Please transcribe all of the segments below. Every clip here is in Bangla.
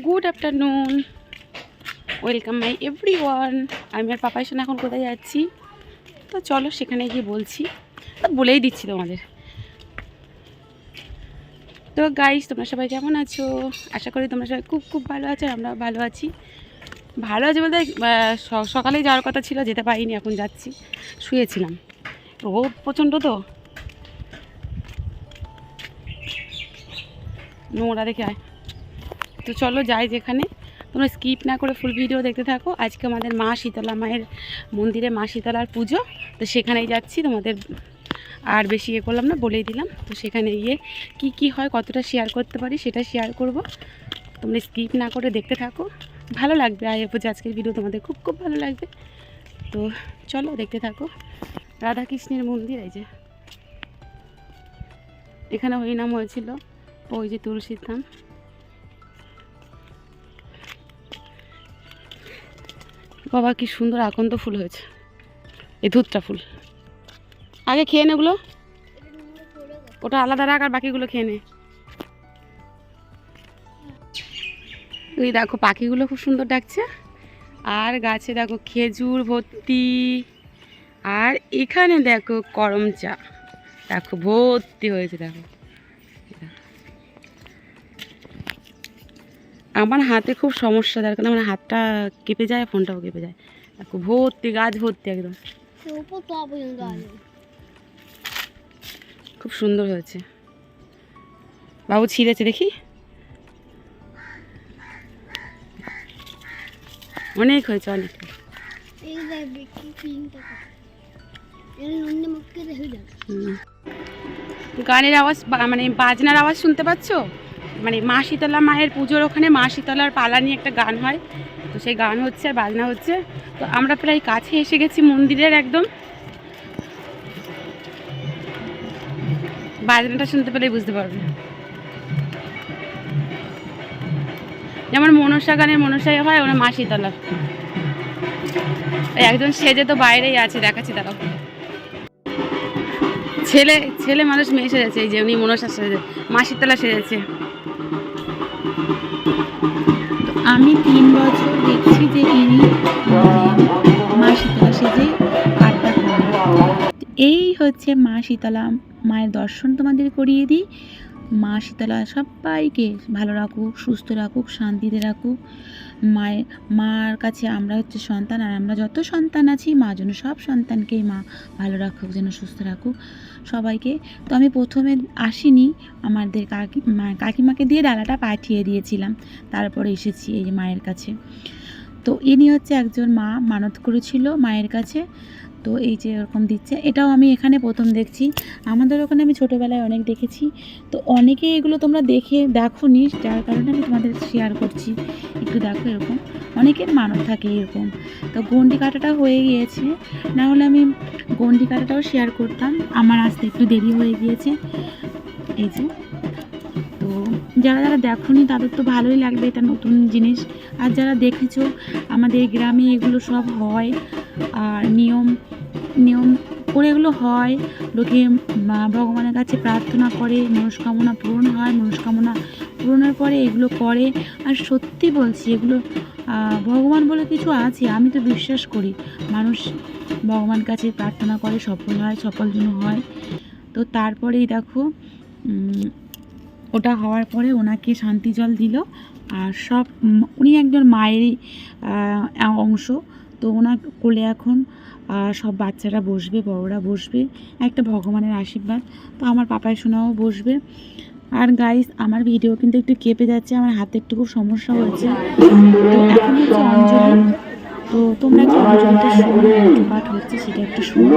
Good afternoon welcome my everyone আমি আর পাপাই শোনা এখন কোথায় যাচ্ছি? তো চলো সেখানে গিয়ে বলছি। তো বলেই দিচ্ছি তোমাদের। তো গাইস তোমরা সবাই কেমন আছো? আশা করি তোমরা সবাই খুব খুব ভালো আছো আমরা ভালো আছি। ভালো আছে বলতে আহ, স- সকালেই যাওয়ার কথা ছিল যেতে পারিনি এখন যাচ্ছি। শুয়েছিলাম। রোদ প্রচণ্ড তো। নোংরা দেখে আয়। তো চলো যাই যেখানে। তোমরা স্কিপ না করে ফুল ভিডিও দেখতে থাকো। আজকে আমাদের মা শীতলা মায়ের মন্দিরে মা শীতলার পুজো। তো সেখানেই যাচ্ছি, তোমাদের আর বেশি ইয়ে করলাম না, বলেই দিলাম। তো সেখানে গিয়ে কি কি হয়, কতটা শেয়ার করতে পারি সেটা শেয়ার করব। তোমরা স্কিপ না করে দেখতে থাকো। ভালো লাগবে হোপ যে আজকের ভিডিও তোমাদের খুব খুব ভালো লাগবে। তো চলো দেখতে থাকো। রাধাকৃষ্ণের মন্দির, এই যে। এখানে হরিনাম হয়েছিল। ওই যে তুলসীর ধাম। বাবা কি সুন্দর আকন্দ ফুল হয়েছে। এই ধুতটা ফুল। আগে খেয়ে নে ওগুলো। ওটা আলাদা রাখ আর বাকিগুলো খেয়ে নে। দেখো, পাখিগুলো খুব সুন্দর ডাকছে। আর গাছে দেখো খেজুর, ভর্তি। আর এখানে দেখো করম চা দেখো ভর্তি হয়েছে, দেখো। আমার হাতে খুব সমস্যা যার কারণে আমার হাতটা কেঁপে যায় ফোনটাও কেঁপে যায়। দেখো ভর্তি গাছ ভর্তি একদম। খুব সুন্দর হয়েছে। বাবু ছিঁড়েছে দেখি। অনেক হয়েছে অনেক। গানের আওয়াজ মানে বাজনার আওয়াজ শুনতে পাচ্ছ? মানে মা শীতলা মায়ের পুজোর ওখানে মা শীতলার পালা নিয়ে একটা গান হয়। তো সেই গান হচ্ছে আর বাজনা হচ্ছে। তো আমরা প্রায় কাছে এসে গেছি মন্দিরের একদম। বাজনাটা শুনতে পেলেই বুঝতে পারবে। যেমন মনসা গানের মনসাই হয়, ওরা মা শীতলা একজন সেজে তো বাইরেই আছে, দেখাচ্ছি দাঁড়াও। ছেলে ছেলে মানুষ মেয়ে সেজেছে, এই যে উনি মনসা সেজেছে, মাসির শীতলা সেজেছে। আমি তিন বছর দেখছি যে ইনি মা শীতলা সেজে আড্ডা এই হচ্ছে মা শীতলা মায়ের দর্শন তোমাদের করিয়ে দিই। মা শীতলা সবাইকে ভালো রাখুক, সুস্থ রাখুক, শান্তিতে রাখুক। মায়ের, মার কাছে আমরা হচ্ছে সন্তান, আর আমরা যত সন্তান আছি, মা যেন সব সন্তানকেই মা ভালো রাখুক, যেন সুস্থ রাখুক। সবাইকে, তো আমি প্রথমে আসিনি, আমাদের কাকি কাকিমাকে দিয়ে ডালাটা পাঠিয়ে দিয়েছিলাম। তারপরে এসেছি এই মায়ের কাছে। তো ইনি হচ্ছে একজন মা, মানত করেছিল মায়ের কাছে। তো এই যে এরকম দিচ্ছে, এটাও আমি এখানে প্রথম দেখছি। আমাদের ওখানে আমি ছোটোবেলায় অনেক দেখেছি। তো অনেকে এগুলো তোমরা দেখে দেখো নি যার কারণে আমি তোমাদের শেয়ার করছি। একটু দেখো এরকম। অনেকের মানত থাকে এরকম। তো গন্ডি কাটাটা হয়ে গিয়েছে। না হলে আমি গন্ডি কাটাটাও শেয়ার করতাম। আমার আসতে একটু দেরি হয়ে গিয়েছে। এই যে। তো যারা যারা দেখোনি তাদের তো ভালোই লাগবে এটা নতুন জিনিস। আর যারা দেখেছ, আমাদের গ্রামে এগুলো সব হয়, আর নিয়ম নিয়ম করে এগুলো হয়। লোকে ভগবানের কাছে প্রার্থনা করে, মনস্কামনা পূরণ হয়, মনস্কামনা পূরণের পরে এগুলো করে। আর সত্যি বলছি, এগুলো ভগবান বলে কিছু আছে, আমি তো বিশ্বাস করি। মানুষ ভগবান কাছে প্রার্থনা করে, সফল হয়, সফল যেন হয়। তো তারপরেই দেখো ওটা হওয়ার পরে ওনাকে শান্তি জল দিল, আর সব উনি একজন মায়েরই অংশ। তো ওনার কোলে এখন সব বাচ্চারা বসবে, বড়রা বসবে, একটা ভগবানের আশীর্বাদ। তো আমার পাপায় শোনাও বসবে। আর গাইস আমার ভিডিও কিন্তু একটু কেঁপে যাচ্ছে, আমার হাতে একটু খুব সমস্যা হয়েছে তো এখন তো তোমরা একটু অঞ্জলিটা শুনো পাঠ হচ্ছে, সেটা একটু শুনো।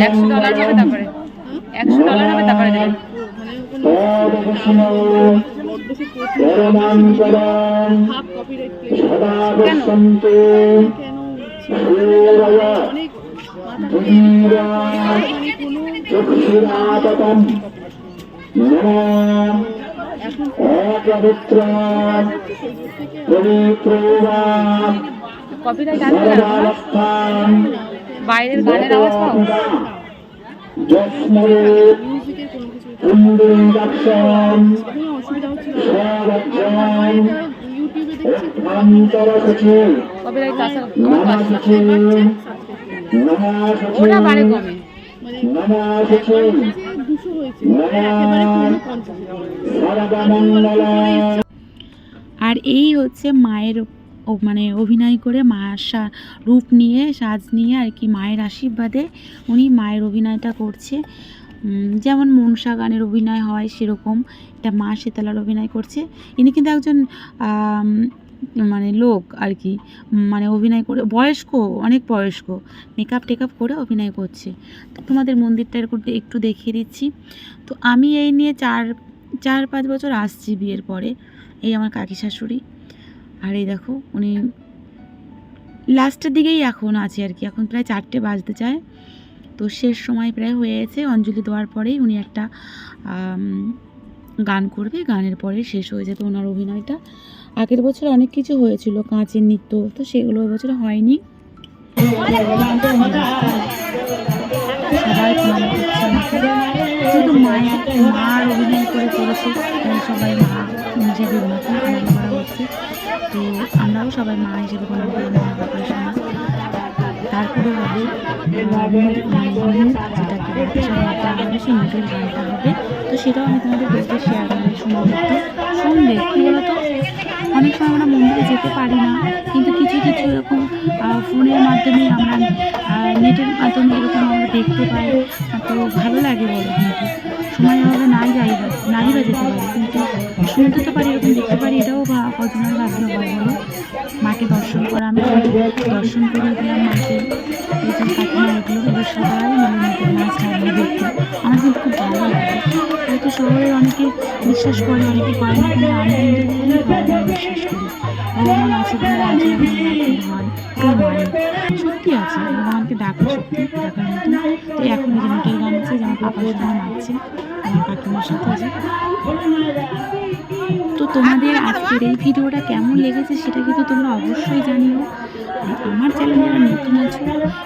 একশো ডলার হবে তারপরে একশো ডলার হবে তারপরে দেবেন অপবিত্র পবিত্র বাইরের গানের আওয়াজ পাও? যস্মরে পুণ্ডরীকাক্ষম কপিরাইট আসার আমার তো আসছে নমসচি না। ওটা বারে নমসচি কমে নমসচি নম সর্বমঙ্গলম আর এই হচ্ছে মায়ের মানে অভিনয় করে মায়ের রূপ নিয়ে, সাজ নিয়ে আর কি মায়ের আশীর্বাদে উনি মায়ের অভিনয়টা করছে। যেমন মনসা গানের অভিনয় হয় সেরকম, এটা মা শীতলার অভিনয় করছে। ইনি কিন্তু একজন মানে লোক আর কি মানে অভিনয় করে, বয়স্ক, অনেক বয়স্ক মেকআপ টেকআপ করে অভিনয় করছে। তো তোমাদের মন্দিরটা এরকম একটু দেখিয়ে দিচ্ছি। তো আমি এই নিয়ে চার চার পাঁচ বছর আসছি বিয়ের পরে, এই আমার কাকি শাশুড়ি। আর এই দেখো, উনি লাস্টের দিকেই এখন আছে আর কি। এখন প্রায় চারটে বাজতে চায়। তো শেষ সময় প্রায় হয়ে গেছে। অঞ্জলি দেওয়ার পরেই উনি একটা গান করবে। গানের পরে শেষ হয়ে যাবে ওনার অভিনয়টা। আগের বছর অনেক কিছু হয়েছিল, কাঁচের নৃত্য, তো সেগুলো হয়নি। প্রণাম করছে। আমাকে মায়ের, মার অভিনয় করে করেছে। সবাই মা হিসেবে ওনাকে প্রণাম করা হচ্ছে তো আমরাও সবাই মা হিসেবে প্রণাম করি বাবার সময় তারপরে হবে সেই হবে। তো সেটাও আমি তোমাদের বলতে শেয়ার শুনব একটু শুনবে কী বলতো? অনেক সময় আমরা মন্দিরে যেতে পারি না, কিন্তু কিছু কিছু এরকম ফোনের মাধ্যমে আমরা নেটের মাধ্যমে এরকম আমরা দেখতে পাই। তো ভালো লাগে বলো কিন্তু। সময় হলে নাই যাই নাই বা যেতে পারি, কিন্তু শুনতে তো পারি এরকম দেখতে পারি এটাও বা কজনের ভাগ্য হয় বলো মাকে দর্শন করা, আমি দর্শন করে দিলাম মাকে। এই যে কাকিমা এগুলো এবার সবাই মিলে নিজের মাছ রান্না দেখতে আমার কিন্তু খুব ভালো লাগে। হয়তো শহরে অনেকে বিশ্বাস করে, অনেকে করে না, কিন্তু আমি কিন্তু খুবই ভগবান বিশ্বাস করি। ভগবান আছে বলে আজ সত্যি আছে, ভগবানকে ডাকে সত্যি। ডাকার মতো তো এখন যে নোটের গান আছে যে আমার পাপার সঙ্গে নাচছে, আমার কাকিমার সাথে যে। তো তোমাদের আজকের এই ভিডিওটা কেমন লেগেছে সেটা কিন্তু তোমরা অবশ্যই জানিও। আমার চ্যানেল যারা নতুন আছো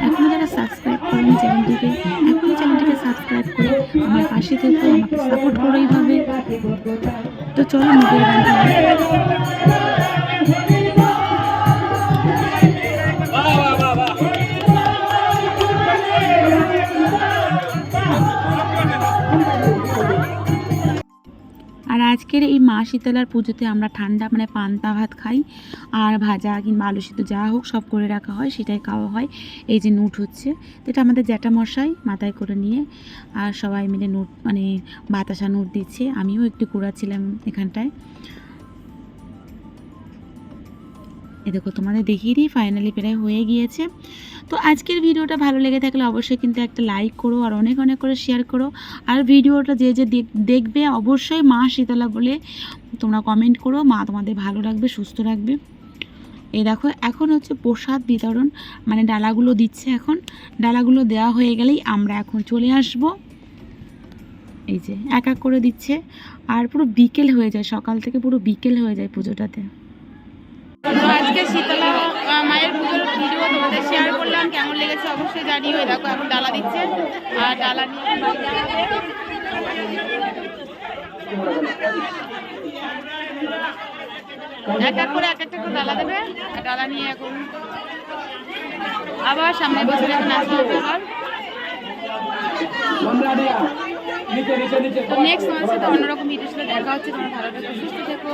এখনও যারা সাবস্ক্রাইব করেন চ্যানেলটিকে এখন চ্যানেলটিকে সাবস্ক্রাইব করে আমার পাশে থেকেও আমাকে সাপোর্ট করেই এইভাবে তো চলো নিজের আজকের এই মা শীতলার পুজোতে আমরা ঠান্ডা মানে পান্তা ভাত খাই আর ভাজা কিংবা আলু সিদ্ধ যা হোক সব করে রাখা হয়, সেটাই খাওয়া হয়। এই যে নুট হচ্ছে, তো এটা আমাদের জ্যাঠা মশাই মাথায় করে নিয়ে আর সবাই মিলে নুট মানে বাতাসা নুট দিচ্ছে। আমিও একটু কুড়াচ্ছিলাম এখানটায়। এ দেখো, তোমাদের দেখিয়ে দিই ফাইনালি প্রায় হয়ে গিয়েছে। তো আজকের ভিডিওটা ভালো লেগে থাকলে অবশ্যই কিন্তু একটা লাইক করো, আর অনেক অনেক করে শেয়ার করো। আর ভিডিওটা যে যে দেখ- দেখবে, অবশ্যই মা শীতলা বলে তোমরা কমেন্ট করো। মা তোমাদের ভালো রাখবে, সুস্থ রাখবে। এই দেখো, এখন হচ্ছে প্রসাদ বিতরণ মানে ডালাগুলো দিচ্ছে এখন। ডালাগুলো দেওয়া হয়ে গেলেই আমরা এখন চলে আসব। এই যে, এক এক করে দিচ্ছে। আর পুরো বিকেল হয়ে যায়, সকাল থেকে পুরো বিকেল হয়ে যায় পুজোটাতে। তো আজকে শীতলা মায়ের পুজোর ভিডিও তোমাদের শেয়ার করলাম। কেমন লেগেছে অবশ্যই জানিও। দেখো, এখন ডালা দিচ্ছে। আর ডালা নিয়ে। এক এক করে এক একটা করে ডালা দেবে। আর ডালা নিয়ে এখন আবার সামনে বছর এখন আসা হবে আবার। নেক্সট তোমার সাথে অন্যরকম ভিডিওর সাথে দেখা হচ্ছে। তোমার ভালো থেকো, সুস্থ থেকো।